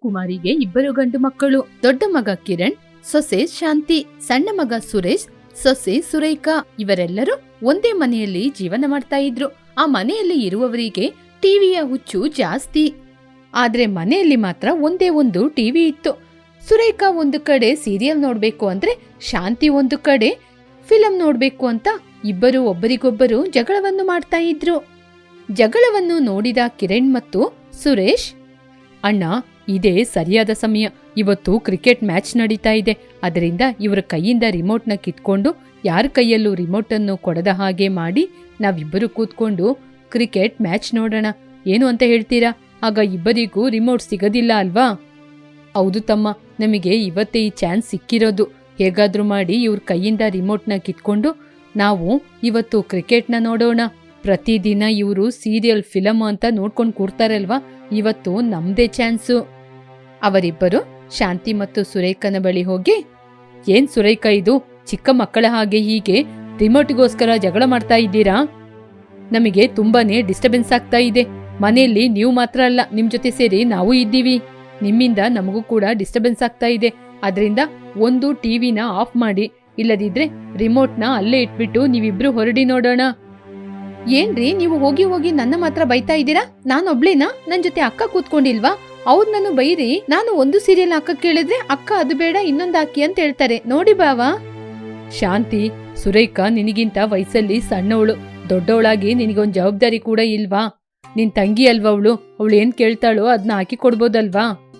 ಸೂರ್ಯಕುಮಾರಿಗೆ ಇಬ್ಬರು ಗಂಡು ಮಕ್ಕಳು. ದೊಡ್ಡ ಮಗ ಕಿರಣ್, ಸೊಸೆ ಶಾಂತಿ, ಸಣ್ಣ ಮಗ ಸುರೇಶ್, ಸೊಸೆ ಸುರೇಖಾ. ಇವರೆಲ್ಲರೂ ಒಂದೇ ಮನೆಯಲ್ಲಿ ಜೀವನ ಮಾಡ್ತಾ ಇದ್ರು. ಆ ಮನೆಯಲ್ಲಿ ಇರುವವರಿಗೆ ಟಿವಿಯ ಹುಚ್ಚು ಜಾಸ್ತಿ. ಆದ್ರೆ ಮನೆಯಲ್ಲಿ ಮಾತ್ರ ಒಂದೇ ಒಂದು ಟಿವಿ ಇತ್ತು. ಸುರೇಖಾ ಒಂದು ಕಡೆ ಸೀರಿಯಲ್ ನೋಡ್ಬೇಕು ಅಂದ್ರೆ ಶಾಂತಿ ಒಂದು ಕಡೆ ಫಿಲಂ ನೋಡ್ಬೇಕು ಅಂತ ಇಬ್ಬರು ಒಬ್ಬರಿಗೊಬ್ಬರು ಜಗಳವನ್ನು ಮಾಡ್ತಾ ಇದ್ರು. ಜಗಳವನ್ನು ನೋಡಿದ ಕಿರಣ್ ಮತ್ತು ಸುರೇಶ್, ಅಣ್ಣ ಇದೇ ಸರಿಯಾದ ಸಮಯ. ಇವತ್ತು ಕ್ರಿಕೆಟ್ ಮ್ಯಾಚ್ ನಡೀತಾ ಇದೆ. ಅದರಿಂದ ಇವರ ಕೈಯಿಂದ ರಿಮೋಟ್ನ ಕಿತ್ಕೊಂಡು ಯಾರ ಕೈಯಲ್ಲೂ ರಿಮೋಟನ್ನು ಕೊಡದ ಹಾಗೆ ಮಾಡಿ ನಾವಿಬ್ಬರು ಕೂತ್ಕೊಂಡು ಕ್ರಿಕೆಟ್ ಮ್ಯಾಚ್ ನೋಡೋಣ. ಏನು ಅಂತ ಹೇಳ್ತೀರಾ? ಆಗ ಇಬ್ಬರಿಗೂ ರಿಮೋಟ್ ಸಿಗೋದಿಲ್ಲ ಅಲ್ವಾ? ಹೌದು ತಮ್ಮ. ನಮಗೆ ಇವತ್ತೇ ಈ ಚಾನ್ಸ್ ಸಿಕ್ಕಿರೋದು. ಹೇಗಾದ್ರೂ ಮಾಡಿ ಇವ್ರ ಕೈಯಿಂದ ರಿಮೋಟ್ನ ಕಿತ್ಕೊಂಡು ನಾವು ಇವತ್ತು ಕ್ರಿಕೆಟ್ನ ನೋಡೋಣ. ಪ್ರತಿದಿನ ಇವರು ಸೀರಿಯಲ್, ಫಿಲಮ್ ಅಂತ ನೋಡ್ಕೊಂಡು ಕೂರ್ತಾರಲ್ವಾ? ಇವತ್ತು ನಮ್ದೇ ಚಾನ್ಸು. ಅವರಿಬ್ಬರು ಶಾಂತಿ ಮತ್ತು ಸುರೇಖನ ಬಳಿ ಹೋಗಿ, ಏನ್ ಸುರೇಖ ಇದು? ಚಿಕ್ಕ ಮಕ್ಕಳ ಹಾಗೆ ಹೀಗೆ ರಿಮೋಟ್ಗೋಸ್ಕರ ಜಗಳ ಮಾಡ್ತಾ ಇದ್ದೀರಾ? ನಮಗೆ ತುಂಬಾನೇ ಡಿಸ್ಟರ್ಬೆನ್ಸ್ ಆಗ್ತಾ ಇದೆ. ಮನೆಯಲ್ಲಿ ನೀವು ಮಾತ್ರ ಅಲ್ಲ, ನಿಮ್ ಜೊತೆ ಸೇರಿ ನಾವು ಇದ್ದೀವಿ. ನಿಮ್ಮಿಂದ ನಮಗೂ ಕೂಡ ಡಿಸ್ಟರ್ಬೆನ್ಸ್ ಆಗ್ತಾ ಇದೆ. ಅದರಿಂದ ಒಂದು ಟಿವಿನ ಆಫ್ ಮಾಡಿ, ಇಲ್ಲದಿದ್ರೆ ರಿಮೋಟ್ನ ಅಲ್ಲೇ ಇಟ್ಬಿಟ್ಟು ನೀವಿಬ್ರು ಹೊರಡಿ ನೋಡೋಣ. ಏನ್ರಿ, ನೀವು ಹೋಗಿ ಹೋಗಿ ನನ್ನ ಮಾತ್ರ ಬೈತಾ ಇದ್ದೀರಾ? ನಾನೊಬ್ಳೇನಾ? ನನ್ ಜೊತೆ ಅಕ್ಕ ಕೂತ್ಕೊಂಡಿಲ್ವಾ? ಅವ್ರು ನಾನು ಬೈರಿ, ನಾನು ಒಂದು ಸೀರಿಯಲ್ ಅಕ್ಕ ಕೇಳಿದ್ರೆ ಅಕ್ಕ ಅದು ಬೇಡ, ಇನ್ನೊಂದು ಹಾಕಿ ಅಂತ ಹೇಳ್ತಾರೆ. ನೋಡಿ ಬಾವಾ. ಶಾಂತಿ, ಸುರೇಖಾ ನಿನಗಿಂತ ವಯಸ್ಸಲ್ಲಿ ಸಣ್ಣವಳು. ದೊಡ್ಡವಳಾಗಿ ನಿನಗೊಂದು ಜವಾಬ್ದಾರಿ ಕೂಡ ಇಲ್ವಾ? ನಿನ್ ತಂಗಿ ಅಲ್ವಾ ಅವಳು? ಅವಳು ಏನ್ ಕೇಳ್ತಾಳೋ ಅದನ್ನ ಹಾಕಿ ಕೊಡ್ಬೋದಲ್ವಾ?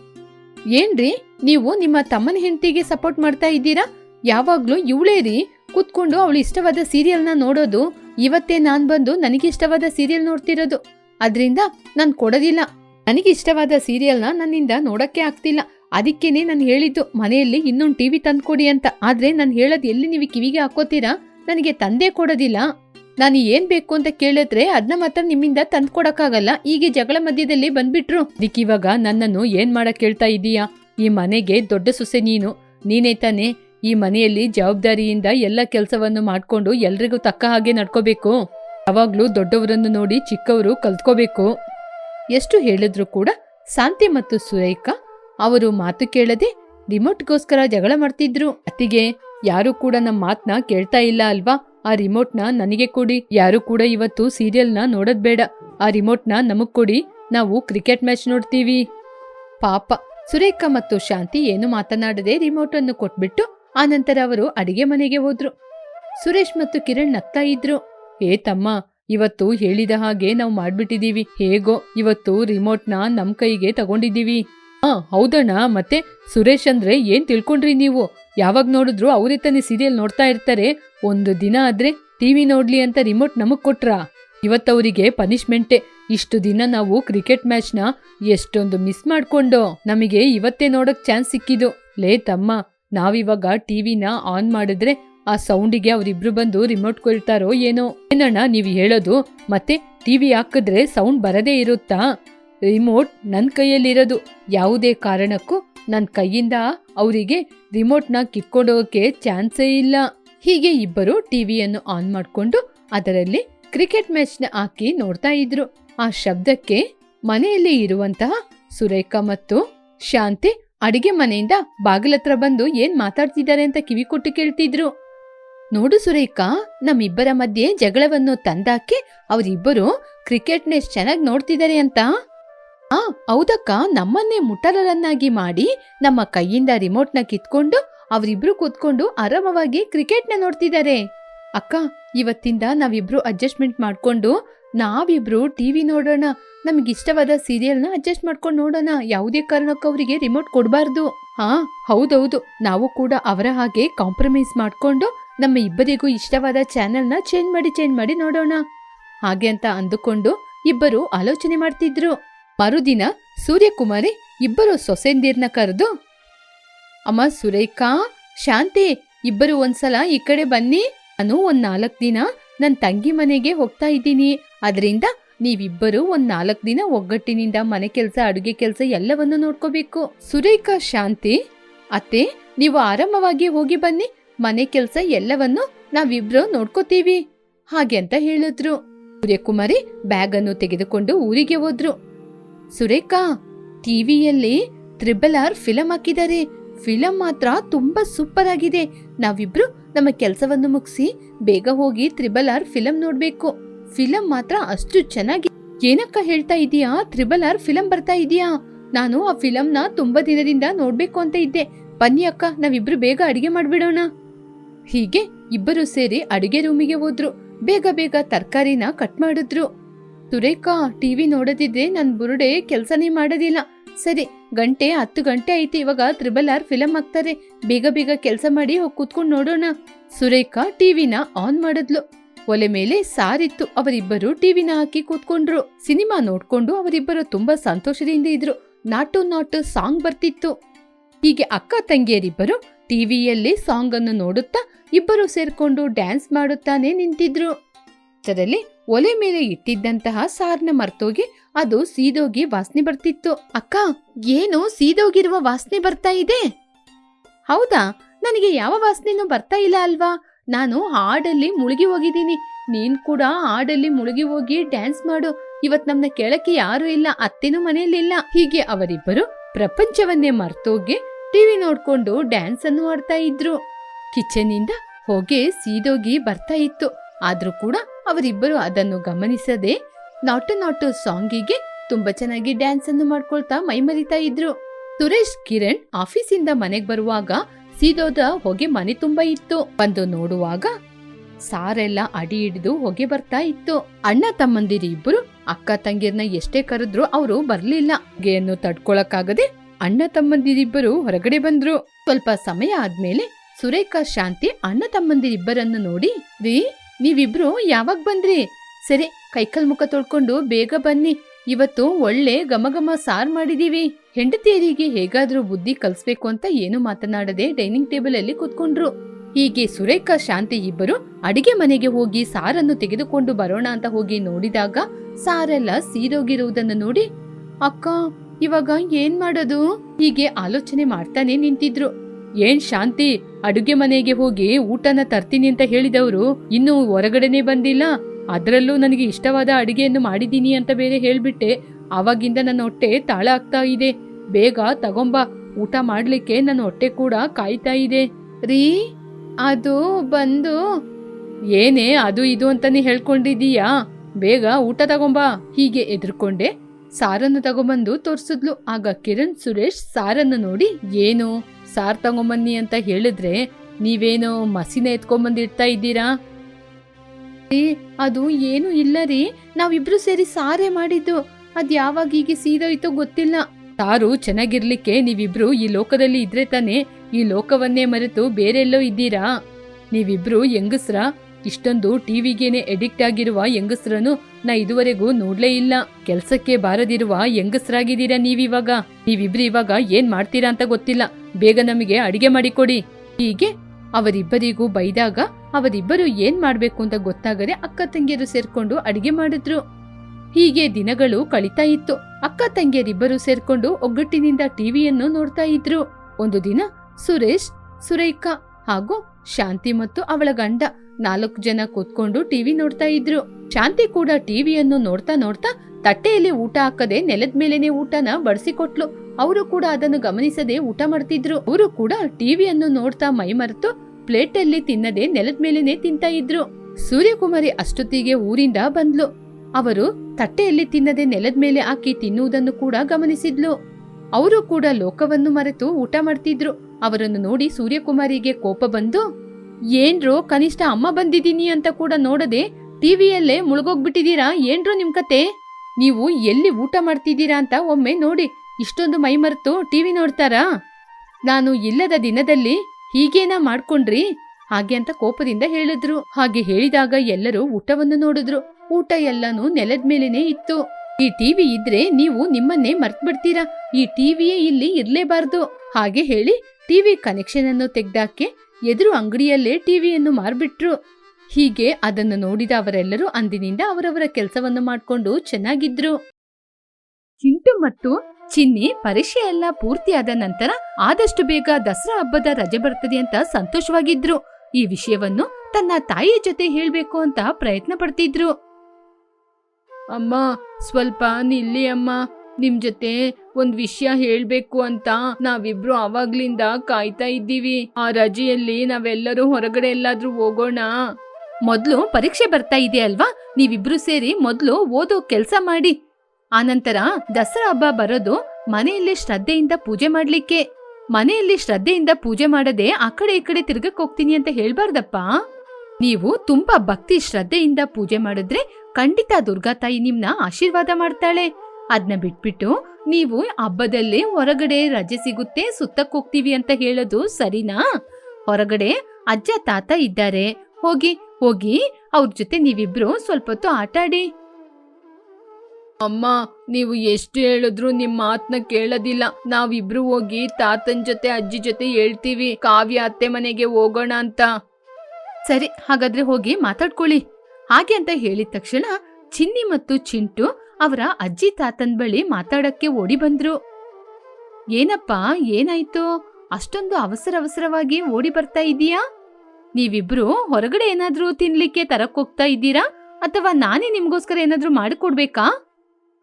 ಏನ್ರಿ, ನೀವು ನಿಮ್ಮ ತಮ್ಮನ ಹೆಂಡತಿಗೆ ಸಪೋರ್ಟ್ ಮಾಡ್ತಾ ಇದ್ದೀರಾ? ಯಾವಾಗ್ಲೂ ಇವಳೇ ರೀ. ಕೂತ್ಕೊಂಡು ಅವಳು ಇಷ್ಟವಾದ ಸೀರಿಯಲ್ನ ನೋಡೋದು, ಇವತ್ತೇ ನಾನು ಬಂದು ನನಗೆ ಇಷ್ಟವಾದ ಸೀರಿಯಲ್ ನೋಡ್ತಿರೋದು. ಅದರಿಂದ ನಾನು ಕೊಡೋದಿಲ್ಲ. ನನಗೆ ಇಷ್ಟವಾದ ಸೀರಿಯಲ್ನ ನನ್ನಿಂದ ನೋಡಕ್ಕೆ ಆಗ್ತಿಲ್ಲ. ಅದಕ್ಕೇನೆ ನಾನು ಹೇಳಿದ್ದು, ಮನೆಯಲ್ಲಿ ಇನ್ನೊಂದು ಟಿವಿ ತಂದ್ಕೊಡಿ ಅಂತ. ಆದ್ರೆ ನಾನು ಹೇಳೋದು ಎಲ್ಲಿ ನೀವು ಕಿವಿಗೆ ಹಾಕೋತೀರಾ? ನನಗೆ ತಂದೆ ಕೊಡೋದಿಲ್ಲ. ನಾನು ಏನ್ ಬೇಕು ಅಂತ ಕೇಳಿದ್ರೆ ಅದನ್ನ ಮಾತ್ರ ನಿಮ್ಮಿಂದ ತಂದ್ಕೊಡಕ್ಕಾಗಲ್ಲ. ಹೀಗೆ ಜಗಳ ಮಧ್ಯದಲ್ಲಿ ಬಂದ್ಬಿಟ್ರು. ಅದಕ್ಕಿವಾಗ ನನ್ನನ್ನು ಏನ್ ಮಾಡಕ್ ಕೇಳ್ತಾ ಇದೀಯಾ? ಈ ಮನೆಗೆ ದೊಡ್ಡ ಸೊಸೆ ನೀನು. ನೀನೇ ತಾನೆ ಈ ಮನೆಯಲ್ಲಿ ಜವಾಬ್ದಾರಿಯಿಂದ ಎಲ್ಲ ಕೆಲಸವನ್ನು ಮಾಡ್ಕೊಂಡು ಎಲ್ರಿಗೂ ತಕ್ಕ ಹಾಗೆ ನಡ್ಕೋಬೇಕು. ಯಾವಾಗ್ಲೂ ದೊಡ್ಡವರನ್ನು ನೋಡಿ ಚಿಕ್ಕವರು ಕಲ್ತ್ಕೋಬೇಕು. ಎಷ್ಟು ಹೇಳಿದ್ರೂ ಕೂಡ ಶಾಂತಿ ಮತ್ತು ಸುರೇಖಾ ಅವರು ಮಾತು ಕೇಳದೆ ರಿಮೋಟ್ಗೋಸ್ಕರ ಜಗಳ ಮಾಡ್ತಿದ್ರು. ಅತ್ತಿಗೆ ಯಾರು ಕೂಡ ನಮ್ಮ ಮಾತನ್ನ ಕೇಳ್ತಾ ಇಲ್ಲ ಅಲ್ವಾ? ಆ ರಿಮೋಟ್ನ ನನಗೆ ಕೊಡಿ. ಯಾರು ಕೂಡ ಇವತ್ತು ಸೀರಿಯಲ್ನ ನೋಡೋದ್ ಬೇಡ. ಆ ರಿಮೋಟ್ನ ನಮಗ್ ಕೊಡಿ. ನಾವು ಕ್ರಿಕೆಟ್ ಮ್ಯಾಚ್ ನೋಡ್ತೀವಿ. ಪಾಪ. ಸುರೇಖಾ ಮತ್ತು ಶಾಂತಿ ಏನು ಮಾತನಾಡದೆ ರಿಮೋಟ್ ಅನ್ನು ಕೊಟ್ಬಿಟ್ಟು ಆನಂತರ ಅವರು ಅಡಿಗೆ ಮನೆಗೆ ಹೋದ್ರು. ಸುರೇಶ್ ಮತ್ತು ಕಿರಣ್ ನಗ್ತಾ ಇದ್ರು. ಏ ತಮ್ಮ ಇವತ್ತು ಹೇಳಿದ ಹಾಗೆ ನಾವು ಮಾಡ್ಬಿಟ್ಟಿದೀವಿ. ಹೇಗೋ, ಇವತ್ತು ರಿಮೋಟ್ನ ನಮ್ ಕೈಗೆ ತಗೊಂಡಿದ್ದೀವಿ. ಹಾ ಹೌದಣ್ಣ, ಮತ್ತೆ ಸುರೇಶ್ ಅಂದ್ರೆ ಏನ್ ತಿಳ್ಕೊಂಡ್ರಿ ನೀವು? ಯಾವಾಗ ನೋಡಿದ್ರು ಅವರೇ ತಾನೇ ಸೀರಿಯಲ್ ನೋಡ್ತಾ ಇರ್ತಾರೆ. ಒಂದು ದಿನ ಆದ್ರೆ ಟಿವಿ ನೋಡ್ಲಿ ಅಂತ ರಿಮೋಟ್ ನಮಗ್ ಕೊಟ್ರಾ? ಇವತ್ತವರಿಗೆ ಪನಿಷ್ಮೆಂಟೇ ಇಷ್ಟು ದಿನ ನಾವು ಕ್ರಿಕೆಟ್ ಮ್ಯಾಚ್ನ ಎಷ್ಟೊಂದು ಮಿಸ್ ಮಾಡ್ಕೊಂಡು ನಮಗೆ ಇವತ್ತೇ ನೋಡಕ್ ಚಾನ್ಸ್ ಸಿಕ್ಕಿದು ಲೇ ತಮ್ಮ, ನಾವಿವಾಗ ಟಿವಿನ ಆನ್ ಮಾಡಿದ್ರೆ ಆ ಸೌಂಡಿಗೆ ಅವರಿಬ್ರು ಬಂದು ರಿಮೋಟ್ ಕೊಳ್ತಾರೋ ಏನೋ. ಏನಣ್ಣ, ನೀವು ಹೇಳೋದು? ಮತ್ತೆ ಟಿವಿ ಹಾಕಿದ್ರೆ ಸೌಂಡ್ ಬರದೇ ಇರುತ್ತಾ? ರಿಮೋಟ್ ನನ್ನ ಕೈಯಲ್ಲಿರೋದು. ಯಾವುದೇ ಕಾರಣಕ್ಕೂ ನನ್ನ ಕೈಯಿಂದ ಅವರಿಗೆ ರಿಮೋಟ್ನ ಕಿಕ್ಕೊಡೋಕೆ ಚಾನ್ಸೇ ಇಲ್ಲ. ಹೀಗೆ ಇಬ್ಬರು ಟಿವಿಯನ್ನು ಆನ್ ಮಾಡಿಕೊಂಡು ಅದರಲ್ಲಿ ಕ್ರಿಕೆಟ್ ಮ್ಯಾಚ್ನ ಹಾಕಿ ನೋಡ್ತಾ ಇದ್ರು. ಆ ಶಬ್ದಕ್ಕೆ ಮನೆಯಲ್ಲಿ ಇರುವಂತಹ ಸುರೇಖಾ ಮತ್ತು ಶಾಂತಿ ಅಡಿಗೆ ಮನೆಯಿಂದ ಬಾಗಿಲತ್ರ ಬಂದು ಏನ್ ಮಾತಾಡ್ತಿದ್ದಾರೆ ಅಂತ ಕಿವಿ ಕೊಟ್ಟು ಕೇಳ್ತಿದ್ರು. ನೋಡು ಸುರೇಖಾ, ನಮ್ಮಿಬ್ಬರ ಮಧ್ಯೆ ಜಗಳವನ್ನು ತಂದಾಕೆ ಅವರಿಬ್ಬರು ಕ್ರಿಕೆಟ್ ನೆಸ್ ಚೆನ್ನಾಗಿ ನೋಡ್ತಿದ್ದಾರೆ ಅಂತ. ಆ, ಹೌದಕ್ಕ, ನಮ್ಮನ್ನೇ ಮುಟ್ಟಲರನ್ನಾಗಿ ಮಾಡಿ ನಮ್ಮ ಕೈಯಿಂದ ರಿಮೋಟ್ನ ಕಿತ್ಕೊಂಡು ಅವರಿಬ್ರು ಕೂತ್ಕೊಂಡು ಆರಾಮವಾಗಿ ಕ್ರಿಕೆಟ್ನ ನೋಡ್ತಿದ್ದಾರೆ. ಅಕ್ಕ, ಇವತ್ತಿಂದ ನಾವಿಬ್ರು ಅಡ್ಜಸ್ಟ್ಮೆಂಟ್ ಮಾಡ್ಕೊಂಡು ನಾವಿಬ್ರು ಟಿವಿ ನೋಡೋಣ. ನಮಗಿಷ್ಟವಾದ ಸೀರಿಯಲ್ನ ಅಡ್ಜಸ್ಟ್ ಮಾಡ್ಕೊಂಡು ನೋಡೋಣ. ಯಾವುದೇ ಕಾರಣಕ್ಕೂ ಅವರಿಗೆ ರಿಮೋಟ್ ಕೊಡಬಾರ್ದು. ಹಾ ಹೌದೌದು. ನಾವು ಕೂಡ ಅವರ ಹಾಗೆ ಕಾಂಪ್ರಮೈಸ್ ಮಾಡ್ಕೊಂಡು ನಮ್ಮ ಇಬ್ಬರಿಗೂ ಇಷ್ಟವಾದ ಚಾನೆಲ್ನ ಚೇಂಜ್ ಮಾಡಿ ಚೇಂಜ್ ಮಾಡಿ ನೋಡೋಣ. ಹಾಗೆ ಅಂತ ಅಂದುಕೊಂಡು ಇಬ್ಬರು ಆಲೋಚನೆ ಮಾಡ್ತಿದ್ರು. ಮರುದಿನ ಸೂರ್ಯಕುಮಾರಿ ಇಬ್ಬರು ಸೊಸೆಂದಿರ್ನ ಕರೆದು, ಅಮ್ಮ ಸುರೇಖಾ, ಶಾಂತಿ, ಇಬ್ಬರು ಒಂದ್ಸಲ ಈ ಕಡೆ ಬನ್ನಿ. ನಾನು ಒಂದ್ ನಾಲ್ಕು ದಿನ ನನ್ನ ತಂಗಿ ಮನೆಗೆ ಹೋಗ್ತಾ ಇದ್ದೀನಿ. ಅದರಿಂದ ನೀವಿಬ್ಬರು ಒಂದ್ ನಾಲ್ಕು ದಿನ ಒಗ್ಗಟ್ಟಿನಿಂದ ಮನೆ ಕೆಲಸ, ಅಡುಗೆ ಕೆಲಸ ಎಲ್ಲವನ್ನು ನೋಡ್ಕೋಬೇಕು. ಸುರೇಖಾ, ಶಾಂತಿ, ಅತ್ತೆ, ನೀವು ಆರಾಮವಾಗಿ ಹೋಗಿ ಬನ್ನಿ. ಮನೆ ಕೆಲಸ ಎಲ್ಲವನ್ನೂ ನಾವಿಬ್ರು ನೋಡ್ಕೋತೀವಿ. ಹಾಗೆ ಅಂತ ಹೇಳಿದ್ರು. ಸೂರ್ಯಕುಮಾರಿ ಬ್ಯಾಗ್ ಅನ್ನು ತೆಗೆದುಕೊಂಡು ಊರಿಗೆ ಹೋದ್ರು. ಸುರೇಖಾ, ಟಿವಿಯಲ್ಲಿ ತ್ರಿಬಲ್ ಆರ್ ಫಿಲಂ ಹಾಕಿದ್ದಾರೆ. ಫಿಲಂ ಮಾತ್ರ ತುಂಬಾ ಸೂಪರ್ ಆಗಿದೆ. ನಾವಿಬ್ರು ನಮ್ಮ ಕೆಲಸವನ್ನು ಮುಗಿಸಿ ಬೇಗ ಹೋಗಿ ತ್ರಿಬಲ್ ಆರ್ ಫಿಲಂ ನೋಡ್ಬೇಕು. ಫಿಲಂ ಮಾತ್ರ ಅಷ್ಟು ಚೆನ್ನಾಗಿ ಏನಕ್ಕ ಹೇಳ್ತಾ ಇದೀಯಾ? ತ್ರಿಬಲ್ ಆರ್ ಫಿಲಂ ಬರ್ತಾ ಇದೀಯಾ? ನಾನು ಆ ಫಿಲಂನ ತುಂಬಾ ದಿನದಿಂದ ನೋಡ್ಬೇಕು ಅಂತ ಇದ್ದೆ. ಬನ್ನಿ ಅಕ್ಕ, ನಾವಿಬ್ರು ಬೇಗ ಅಡಿಗೆ ಮಾಡ್ಬಿಡೋಣ. ಹೀಗೆ ಇಬ್ಬರು ಸೇರಿ ಅಡುಗೆ ರೂಮಿಗೆ ಹೋದ್ರು. ಬೇಗ ಬೇಗ ತರಕಾರಿನ ಕಟ್ ಮಾಡಿದ್ರು. ಸುರೇಖಾ ಟಿವಿ ನೋಡದಿದ್ರೆ ನನ್ ಬುರುಡೆ ಕೆಲ್ಸನೇ ಮಾಡೋದಿಲ್ಲ. ಸರಿ, ಗಂಟೆ ಹತ್ತು ಗಂಟೆ ಐತಿ ಇವಾಗ ತ್ರಿಬಲ್ ಆರ್ ಫಿಲಂ ಹಾಕ್ತಾರೆ. ಬೇಗ ಬೇಗ ಕೆಲಸ ಮಾಡಿ ಹೋಗಿ ಕೂತ್ಕೊಂಡು ನೋಡೋಣ. ಸುರೇಖಾ ಟಿವಿನ ಆನ್ ಮಾಡಿದ್ಲು. ಒಲೆ ಮೇಲೆ ಸಾರಿತ್ತು. ಅವರಿಬ್ಬರು ಟಿವಿನ ಹಾಕಿ ಕೂತ್ಕೊಂಡ್ರು. ಸಿನಿಮಾ ನೋಡ್ಕೊಂಡು ಅವರಿಬ್ಬರು ತುಂಬಾ ಸಂತೋಷದಿಂದ ಇದ್ರು. ನಾಟು ನಾಟು ಸಾಂಗ್ ಬರ್ತಿತ್ತು. ಹೀಗೆ ಅಕ್ಕ ತಂಗಿಯರಿಬ್ಬರು ಟಿವಿಯಲ್ಲಿ ಸಾಂಗ್ ಅನ್ನು ನೋಡುತ್ತಾ ಇಬ್ಬರು ಸೇರ್ಕೊಂಡು ಡ್ಯಾನ್ಸ್ ಮಾಡುತ್ತಾನೆ ನಿಂತಿದ್ರು. ಅದರಲ್ಲಿ ಒಲೆ ಮೇಲೆ ಇಟ್ಟಿದ್ದಂತಹ ಸಾರ್ನ ಮರ್ತೋಗಿ ಅದು ಸೀದೋಗಿ ವಾಸನೆ ಬರ್ತಿತ್ತು. ಅಕ್ಕ, ಏನು ಸೀದೋಗಿರುವ ವಾಸನೆ ಬರ್ತಾ ಇದೆ? ಹೌದಾ, ನನಗೆ ಯಾವ ವಾಸನೆನೂ ಬರ್ತಾ ಇಲ್ಲ ಅಲ್ವಾ? ನಾನು ಹಾಡಲ್ಲಿ ಮುಳುಗಿ ಹೋಗಿದ್ದೀನಿ. ನೀನ್ ಕೂಡ ಹಾಡಲ್ಲಿ ಮುಳುಗಿ ಹೋಗಿ ಡ್ಯಾನ್ಸ್ ಮಾಡು. ಇವತ್ ನಮ್ನ ಕೆಳಕ್ಕೆ ಯಾರು ಇಲ್ಲ, ಅತ್ತೆನೂ ಮನೆಯಲ್ಲಿಲ್ಲ. ಹೀಗೆ ಅವರಿಬ್ಬರು ಪ್ರಪಂಚವನ್ನೇ ಮರ್ತೋಗಿ ಟಿವಿ ನೋಡ್ಕೊಂಡು ಡ್ಯಾನ್ಸ್ ಅನ್ನು ಆಡ್ತಾ ಇದ್ರು. ಕಿಚನ್ ಇಂದ ಹೊಗೆ ಸೀದೋಗಿ ಬರ್ತಾ ಇತ್ತು. ಆದ್ರೂ ಕೂಡ ಅವರಿಬ್ಬರು ಅದನ್ನು ಗಮನಿಸದೆ ನಾಟು ನಾಟು ಸಾಂಗಿಗೆ ತುಂಬಾ ಚೆನ್ನಾಗಿ ಡ್ಯಾನ್ಸ್ ಅನ್ನು ಮಾಡ್ಕೊಳ್ತಾ ಮೈಮರಿತಾ ಇದ್ರು. ಸುರೇಶ್, ಕಿರಣ್ ಆಫೀಸಿಂದ ಮನೆಗ್ ಬರುವಾಗ ಸೀದೋದ ಹೊಗೆ ಮನೆ ತುಂಬಾ ಇತ್ತು. ಬಂದು ನೋಡುವಾಗ ಸಾರೆಲ್ಲ ಅಡಿ ಹಿಡಿದು ಹೊಗೆ ಬರ್ತಾ ಇತ್ತು. ಅಣ್ಣ ತಮ್ಮಂದಿರಿ ಇಬ್ಬರು ಅಕ್ಕ ತಂಗಿರ್ನ ಎಷ್ಟೇ ಕರೆದ್ರು ಅವರು ಬರ್ಲಿಲ್ಲ. ಹೊಗೆಯನ್ನು ತಡ್ಕೊಳಕ್ಕಾಗದೆ ಅಣ್ಣ ತಮ್ಮಂದಿರಿಬ್ಬರು ಹೊರಗಡೆ ಬಂದ್ರು. ಸ್ವಲ್ಪ ಸಮಯ ಆದ್ಮೇಲೆ ಸುರೇಖಾ, ಶಾಂತಿ ಅಣ್ಣ ತಮ್ಮಂದಿರಿಬ್ಬರನ್ನು ನೋಡಿ, ರೀ, ನೀವಿಬ್ರು ಯಾವಾಗ ಬಂದ್ರಿ? ಸರಿ, ಕೈಕಲ್ ಮುಖ ತೊಳ್ಕೊಂಡು ಬೇಗ ಬನ್ನಿ. ಇವತ್ತು ಒಳ್ಳೆ ಗಮಗಮ ಸಾರ್ ಮಾಡಿದೀವಿ. ಹೆಂಡತಿಯರಿಗೆ ಹೇಗಾದ್ರೂ ಬುದ್ಧಿ ಕಲಿಸ್ಬೇಕು ಅಂತ ಏನು ಮಾತನಾಡದೆ ಡೈನಿಂಗ್ ಟೇಬಲ್ ಅಲ್ಲಿ ಕೂತ್ಕೊಂಡ್ರು. ಹೀಗೆ ಸುರೇಖಾ, ಶಾಂತಿ ಇಬ್ಬರು ಅಡಿಗೆ ಮನೆಗೆ ಹೋಗಿ ಸಾರನ್ನು ತೆಗೆದುಕೊಂಡು ಬರೋಣ ಅಂತ ಹೋಗಿ ನೋಡಿದಾಗ ಸಾರೆಲ್ಲ ಸೀರೋಗಿರುವುದನ್ನು ನೋಡಿ, ಅಕ್ಕ ಇವಾಗ ಏನ್ ಮಾಡೋದು? ಹೀಗೆ ಆಲೋಚನೆ ಮಾಡ್ತಾನೆ ನಿಂತಿದ್ರು. ಏನ್ ಶಾಂತಿ? ಅಡುಗೆ ಮನೆಗೆ ಹೋಗಿ ಊಟನ ತರ್ತೀನಿ ಅಂತ ಹೇಳಿದವರು ಇನ್ನು ಹೊರಗಡೆನೆ ಬಂದಿಲ್ಲ. ಅದರಲ್ಲೂ ನನಗೆ ಇಷ್ಟವಾದ ಅಡುಗೆಯನ್ನು ಮಾಡಿದೀನಿ ಅಂತ ಬೇರೆ ಹೇಳ್ಬಿಟ್ಟೆ. ಆವಾಗಿಂದ ನನ್ನ ಹೊಟ್ಟೆ ತಾಳ ಆಗ್ತಾ ಇದೆ. ಬೇಗ ತಗೊಂಬ. ಊಟ ಮಾಡ್ಲಿಕ್ಕೆ ನನ್ನ ಹೊಟ್ಟೆ ಕೂಡ ಕಾಯ್ತಾ ಇದೆ. ರೀ, ಅದು ಬಂದು. ಏನೇ ಅದು ಇದು ಅಂತಾನೆ ಹೇಳ್ಕೊಂಡಿದೀಯಾ ಬೇಗ ಊಟ ತಗೊಂಬಾ. ಹೀಗೆ ಎದ್ರುಕೊಂಡೆ ಸಾರನ್ನು ತಗೊಂಬಂದು ತೋರ್ಸಿದ್ಲು. ಆಗ ಕಿರಣ್, ಸುರೇಶ್ ಸಾರನ್ನು ನೋಡಿ, ಏನು? ಸಾರ್ ತಗೊಂಬನ್ನಿ ಅಂತ ಹೇಳಿದ್ರೆ ನೀವೇನೋ ಮಸಿನ ಎತ್ಕೊಂಬಂದು ಇಡ್ತಾ ಇದ್ದೀರಾ ಅದು ಏನು ಇಲ್ಲ ರೀ. ನಾವಿಬ್ರು ಸೇರಿ ಸಾರೆ ಮಾಡಿದ್ದು. ಅದ್ ಯಾವಾಗ ಹೀಗೆ ಸೀದೋಯ್ತೋ ಗೊತ್ತಿಲ್ಲ. ಸಾರು ಚೆನ್ನಾಗಿರ್ಲಿಕ್ಕೆ ನೀವಿಬ್ರು ಈ ಲೋಕದಲ್ಲಿ ಇದ್ರೆ ತಾನೇ ಈ ಲೋಕವನ್ನೇ ಮರೆತು ಬೇರೆಲ್ಲೋ ಇದ್ದೀರಾ? ನೀವಿಬ್ರು ಹೆಂಗಸ್ರ? ಇಷ್ಟೊಂದು ಟಿವಿಗೇನೆ ಎಡಿಕ್ಟ್ ಆಗಿರುವ ಯಂಗಸ್ರನ್ನು ನಾ ಇದುವರೆಗೂ ನೋಡ್ಲೇ ಇಲ್ಲ. ಕೆಲ್ಸಕ್ಕೆ ಬಾರದಿರುವ ಯಂಗಸ್ರಾಗಿದ್ದೀರಾ ನೀವಿವಾಗ? ನೀವಿಬ್ರು ಇವಾಗ ಏನ್ ಮಾಡ್ತೀರಾ ಅಂತ ಗೊತ್ತಿಲ್ಲ. ಬೇಗ ನಮಗೆ ಅಡಿಗೆ ಮಾಡಿಕೊಡಿ. ಹೀಗೆ ಅವರಿಬ್ಬರಿಗೂ ಬೈದಾಗ ಅವರಿಬ್ಬರು ಏನ್ ಮಾಡ್ಬೇಕು ಅಂತ ಗೊತ್ತಾಗದೆ ಅಕ್ಕ ತಂಗಿಯರು ಸೇರ್ಕೊಂಡು ಅಡಿಗೆ ಮಾಡಿದ್ರು. ಹೀಗೆ ದಿನಗಳು ಕಳೀತಾ ಇತ್ತು. ಅಕ್ಕ ತಂಗಿಯರಿಬ್ಬರು ಸೇರ್ಕೊಂಡು ಒಗ್ಗಟ್ಟಿನಿಂದ ಟಿವಿಯನ್ನು ನೋಡ್ತಾ ಇದ್ರು. ಒಂದು ದಿನ ಸುರೇಶ್, ಸುರೇಖಾ ಹಾಗೂ ಶಾಂತಿ ಮತ್ತು ಅವಳ ಗಂಡ ನಾಲ್ಕು ಜನ ಕೂತ್ಕೊಂಡು ಟಿವಿ ನೋಡ್ತಾ ಇದ್ರು. ಶಾಂತಿ ಕೂಡ ಟಿವಿಯನ್ನು ನೋಡ್ತಾ ನೋಡ್ತಾ ತಟ್ಟೆಯಲ್ಲಿ ಊಟ ಹಾಕದೆ ನೆಲದ ಮೇಲೆನೆ ಊಟನ ಬಡಿಸಿಕೊಟ್ಲು. ಅವರು ಕೂಡ ಅದನ್ನು ಗಮನಿಸದೆ ಊಟ ಮಾಡ್ತಿದ್ರು. ಅವರು ಕೂಡ ಟಿವಿಯನ್ನು ನೋಡ್ತಾ ಮೈಮರೆತು ಪ್ಲೇಟ್ ಅಲ್ಲಿ ತಿನ್ನದೆ ನೆಲದ ಮೇಲೆನೆ ತಿಂತಾ ಇದ್ರು. ಸೂರ್ಯಕುಮಾರಿ ಅಷ್ಟೊತ್ತಿಗೆ ಊರಿಂದ ಬಂದ್ಲು. ಅವರು ತಟ್ಟೆಯಲ್ಲಿ ತಿನ್ನದೆ ನೆಲದ ಮೇಲೆ ಹಾಕಿ ತಿನ್ನುವುದನ್ನು ಕೂಡ ಗಮನಿಸಿದ್ಲು. ಅವರು ಕೂಡ ಲೋಕವನ್ನು ಮರೆತು ಊಟ ಮಾಡ್ತಿದ್ರು. ಅವರನ್ನು ನೋಡಿ ಸೂರ್ಯಕುಮಾರಿಗೆ ಕೋಪ ಬಂದು ಏನ್ರೋ ಕನಿಷ್ಠ ಅಮ್ಮ ಬಂದಿದ್ದೀನಿ ಅಂತ ಕೂಡ ನೋಡದೆ ಟಿವಿಯಲ್ಲೇ ಮುಳುಗೋಗ್ಬಿಟ್ಟಿದೀರಾ ಏನ್ರೋ ನಿಮ್ ಕತೆ? ನೀವು ಎಲ್ಲಿ ಊಟ ಮಾಡ್ತಿದ್ದೀರಾ ಅಂತ ಒಮ್ಮೆ ನೋಡಿ, ಇಷ್ಟೊಂದು ಮೈಮರೆತು ಟಿವಿ ನೋಡ್ತಾರಾ? ನಾನು ಇಲ್ಲದ ದಿನದಲ್ಲಿ ಹೀಗೇನಾ ಮಾಡ್ಕೊಂಡ್ರಿ? ಹಾಗೆ ಅಂತ ಕೋಪದಿಂದ ಹೇಳಿದ್ರು. ಹಾಗೆ ಹೇಳಿದಾಗ ಎಲ್ಲರೂ ಊಟವನ್ನು ನೋಡಿದ್ರು. ಊಟ ಎಲ್ಲಾನು ನೆಲದ ಮೇಲೇನೆ ಇತ್ತು. ಈ ಟಿವಿ ಇದ್ರೆ ನೀವು ನಿಮ್ಮನ್ನೇ ಮರ್ತ್ ಬಿಡ್ತೀರಾ ಈ ಟಿವಿಯೇ ಇಲ್ಲಿ ಇರ್ಲೇಬಾರ್ದು. ಹಾಗೆ ಹೇಳಿ ಟಿವಿ ಕನೆಕ್ಷನ್ ಅನ್ನು ತೆಗ್ದಾಕೆ ಎದುರು ಅಂಗಡಿಯಲ್ಲೇ ಟಿವಿಯನ್ನು ಮಾರ್ಬಿಟ್ರು. ಹೀಗೆ ಅದನ್ನು ನೋಡಿದ ಅವರೆಲ್ಲರೂ ಅಂದಿನಿಂದ ಅವರವರ ಕೆಲಸವನ್ನು ಮಾಡಿಕೊಂಡು ಚೆನ್ನಾಗಿದ್ರು. ಚಿಂಟು ಮತ್ತು ಚಿನ್ನಿ ಪರೀಕ್ಷೆ ಎಲ್ಲ ಪೂರ್ತಿಯಾದ ನಂತರ ಆದಷ್ಟು ಬೇಗ ದಸರಾ ಹಬ್ಬದ ರಜೆ ಬರ್ತದೆ ಅಂತ ಸಂತೋಷವಾಗಿದ್ರು. ಈ ವಿಷಯವನ್ನು ತನ್ನ ತಾಯಿಯ ಜೊತೆ ಹೇಳಬೇಕು ಅಂತ ಪ್ರಯತ್ನ ಪಡ್ತಿದ್ರು. ಅಮ್ಮ, ಸ್ವಲ್ಪ ನಿಲ್ಲಿ ಅಮ್ಮ. ನಿಮ್ ಜೊತೆ ಒಂದ್ ವಿಷಯ ಹೇಳ್ಬೇಕು ಅಂತ ನಾವಿಬ್ರು ಅವಾಗ್ಲಿಂದ ಕಾಯ್ತಾ ಇದ್ದೀವಿ. ಆ ರಜೆಯಲ್ಲಿ ನಾವೆಲ್ಲರೂ ಹೊರಗಡೆ ಎಲ್ಲಾದ್ರೂ ಹೋಗೋಣ. ಮೊದ್ಲು ಪರೀಕ್ಷೆ ಬರ್ತಾ ಇದೆ ಅಲ್ವಾ? ನೀವಿಬ್ರು ಸೇರಿ ಮೊದ್ಲು ಓದೋ ಕೆಲ್ಸ ಮಾಡಿ. ಆನಂತರ ದಸರಾ ಹಬ್ಬ ಬರೋದು ಮನೆಯಲ್ಲಿ ಶ್ರದ್ಧೆಯಿಂದ ಪೂಜೆ ಮಾಡ್ಲಿಕ್ಕೆ. ಮನೆಯಲ್ಲಿ ಶ್ರದ್ಧೆಯಿಂದ ಪೂಜೆ ಮಾಡದೆ ಆ ಕಡೆ ಈ ಕಡೆ ತಿರ್ಗಕ್ ಹೋಗ್ತೀನಿ ಅಂತ ಹೇಳ್ಬಾರ್ದಪ್ಪ. ನೀವು ತುಂಬಾ ಭಕ್ತಿ ಶ್ರದ್ಧೆಯಿಂದ ಪೂಜೆ ಮಾಡಿದ್ರೆ ಖಂಡಿತ ದುರ್ಗಾ ತಾಯಿ ನಿಮ್ನ ಆಶೀರ್ವಾದ ಮಾಡ್ತಾಳೆ. ಅದ್ನ ಬಿಟ್ಬಿಟ್ಟು ನೀವು ಹಬ್ಬದಲ್ಲಿ ಹೊರಗಡೆ ರಜೆ ಸಿಗುತ್ತೆ ಸುತ್ತಕ್ಕೋಗ್ತೀವಿ ಅಂತ ಹೇಳೋದು ಸರಿನಾ? ಹೊರಗಡೆ ಅಜ್ಜ ತಾತ ಇದ್ದಾರೆ. ಹೋಗಿ ಹೋಗಿ ಅವ್ರ ಜೊತೆ ನೀವಿಬ್ರು ಸ್ವಲ್ಪ ಹೊತ್ತು ಆಟಾಡಿ ಅಮ್ಮ ನೀವು ಎಷ್ಟು ಹೇಳಿದ್ರು ನಿಮ್ ಮಾತನ್ನ ಕೇಳೋದಿಲ್ಲ. ನಾವಿಬ್ರು ಹೋಗಿ ತಾತನ್ ಜೊತೆ ಅಜ್ಜಿ ಜೊತೆ ಹೇಳ್ತೀವಿ. ಕಾವ್ಯ ಅತ್ತೆ ಮನೆಗೆ ಹೋಗೋಣ ಅಂತ. ಸರಿ ಹಾಗಾದ್ರೆ ಹೋಗಿ ಮಾತಾಡ್ಕೊಳ್ಳಿ. ಹಾಗೆ ಅಂತ ಹೇಳಿದ ತಕ್ಷಣ ಚಿನ್ನಿ ಮತ್ತು ಚಿಂಟು ಅವರ ಅಜ್ಜಿ ತಾತನ್ ಬಳಿ ಮಾತಾಡಕ್ಕೆ ಓಡಿ ಬಂದ್ರು. ಏನಪ್ಪ ಏನಾಯ್ತು? ಅಷ್ಟೊಂದು ಅವಸರ ಅವಸರವಾಗಿ ಓಡಿ ಬರ್ತಾ ಇದೀಯಾ? ನೀವಿಬ್ರು ಹೊರಗಡೆ ಏನಾದ್ರೂ ತಿನ್ಲಿಕ್ಕೆ ತರಕ್ ಹೋಗ್ತಾ ಇದ್ದೀರಾ? ಅಥವಾ ನಾನೇ ನಿಮ್ಗೋಸ್ಕರ ಏನಾದ್ರೂ ಮಾಡಿಕೊಡ್ಬೇಕಾ?